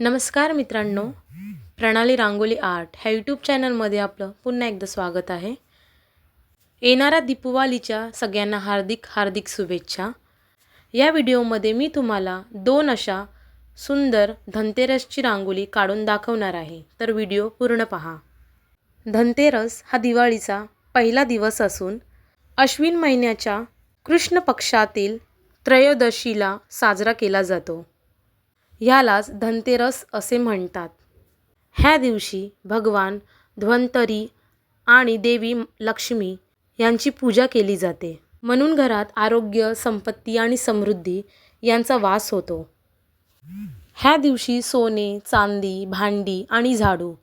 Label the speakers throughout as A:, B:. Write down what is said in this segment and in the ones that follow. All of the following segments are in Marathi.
A: नमस्कार मित्रांनो प्रणाली रांगोली आर्ट ह्या यूट्यूब चॅनलमध्ये आपलं पुन्हा एकदा स्वागत आहे. येणाऱ्या दीपवालीच्या सगळ्यांना हार्दिक हार्दिक शुभेच्छा. या व्हिडिओमध्ये मी तुम्हाला दोन अशा सुंदर धनतेरसची रांगोळी काढून दाखवणार आहे. तर व्हिडिओ पूर्ण पहा. धनतेरस हा दिवाळीचा पहिला दिवस असून अश्विन महिन्याच्या कृष्ण पक्षातील त्रयोदशीला साजरा केला जातो. ह्यालाच धनतेरस असे म्हणतात. ह्या दिवशी भगवान धन्वंतरी आणि देवी लक्ष्मी यांची पूजा केली जाते. म्हणून घरात आरोग्य संपत्ती आणि समृद्धी यांचा वास होतो. ह्या दिवशी सोने चांदी भांडी आणि झाडू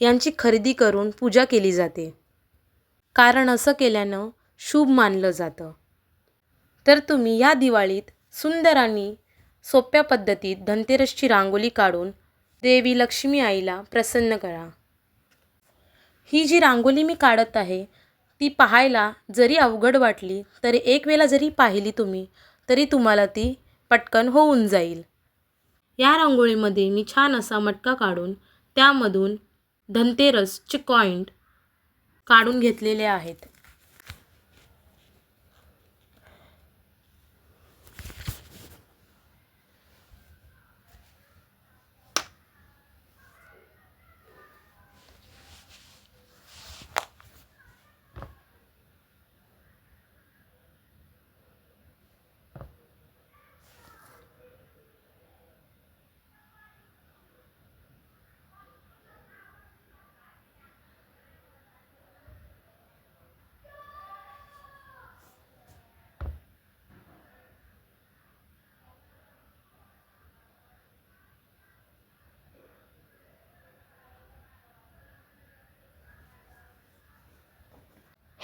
A: यांची खरेदी करून पूजा केली जाते. कारण असं केल्यानं शुभ मानलं जातं. तर तुम्ही या दिवाळीत सुंदर आणि सोप्या पद्धतीत धनतेरसची रांगोळी काढून देवी लक्ष्मी आईला प्रसन्न करा. ही जी रांगोळी मी काढत आहे ती पाहायला जरी अवघड वाटली तरी एक वेळा जरी पाहिली तुम्ही तरी तुम्हाला ती पटकन होऊन जाईल. या रांगोळीमध्ये मी छान असा मटका काढून त्यामधून धनतेरसचे कॉईंट काढून घेतलेले आहेत.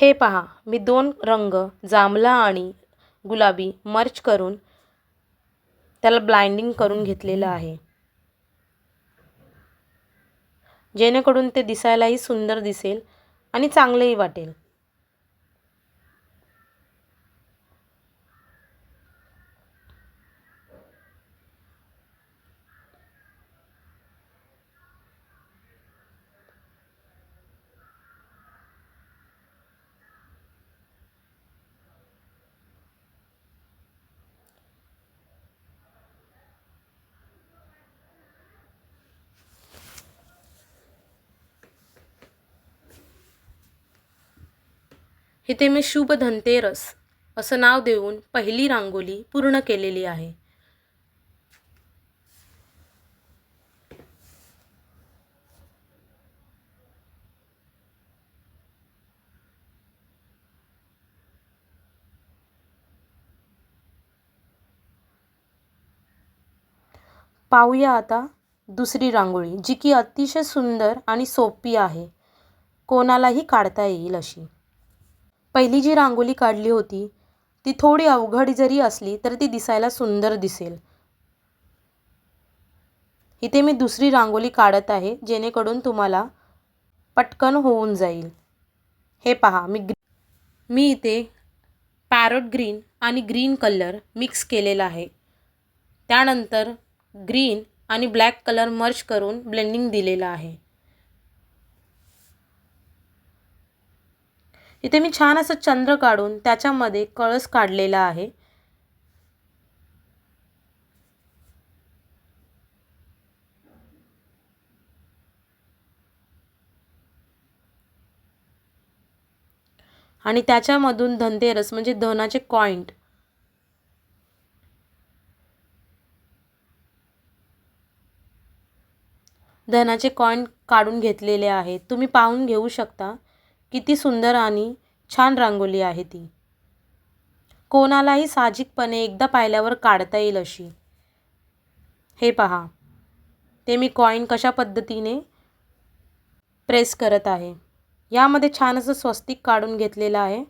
A: हे पहा मी दोन रंग जांभळा आणि गुलाबी मर्च करून त्याला ब्लाइंडिंग करून घेतलेलं आहे. जेणेकरून ते दिसायलाही सुंदर दिसेल आणि चांगलंही वाटेल. इथे मी शुभ धनतेरस असं नाव देऊन पहिली रांगोळी पूर्ण केलेली आहे. पाहूया आता दुसरी रांगोळी जी की अतिशय सुंदर आणि सोपी आहे. कोणालाही काढता येईल अशी. पहिली जी रांगोळी काढली होती ती थोडी अवघड जरी असली तर ती दिसायला सुंदर दिसेल. इथे मी दुसरी रांगोळी काढत आहे जेणेकरून तुम्हाला पटकन होऊन जाईल. हे पहा मी ग्री मी इथे पॅरोट ग्रीन आणि ग्रीन कलर मिक्स केलेला आहे. त्यानंतर ग्रीन आणि ब्लॅक कलर मर्च करून ब्लेंडिंग दिलेलं आहे. इथे मी छान असं चंद्र काढून त्याच्यामध्ये कळस काढलेला आहे. आणि त्याच्यामधून धनतेरस म्हणजे धनाचे कॉइंट धनाचे कॉइन काढून घेतलेले आहेत तुम्ही पाहून घेऊ शकता. किती सुंदर आणि छान रांगोळी आहे ती. कोणालाही साहजिकपणे एकदा पाहिल्यावर काढता येईल अशी. हे पहा. ते मी कॉईन कशा पद्धतीने प्रेस करत आहे. यामध्ये छान असं स्वस्तिक काढून घेतलेलं आहे.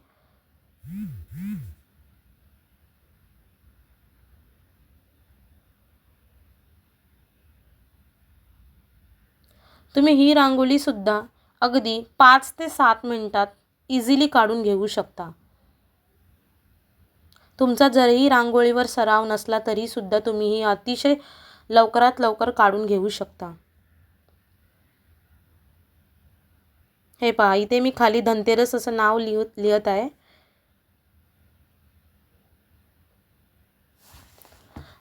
A: तुम्ही ही रांगोळीसुद्धा अगदी पाच ते सात मिनटात इझिली काढून घेऊ शकता. तुमचा जरीही रांगोळीवर सराव नसला तरीसुद्धा तुम्ही ही अतिशय लवकरात लवकर काढून घेऊ शकता. हे पहा इथे मी खाली धनतेरस असं नाव लिहत लिहत आहे.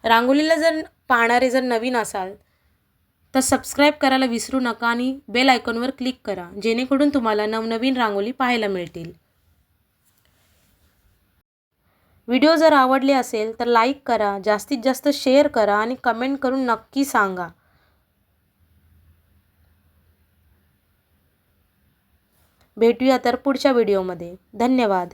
A: रांगोलीला जर पाहणारे जर नवीन असाल तर सबस्क्राईब करायला विसरू नका आणि बेल आयकॉनवर क्लिक करा जेणेकरून तुम्हाला नवनवीन रांगोली पाहायला मिळतील. व्हिडिओ जर आवडले असेल तर लाईक करा जास्तीत जास्त शेअर करा आणि कमेंट करून नक्की सांगा. भेटूया तर पुढच्या व्हिडिओमध्ये धन्यवाद.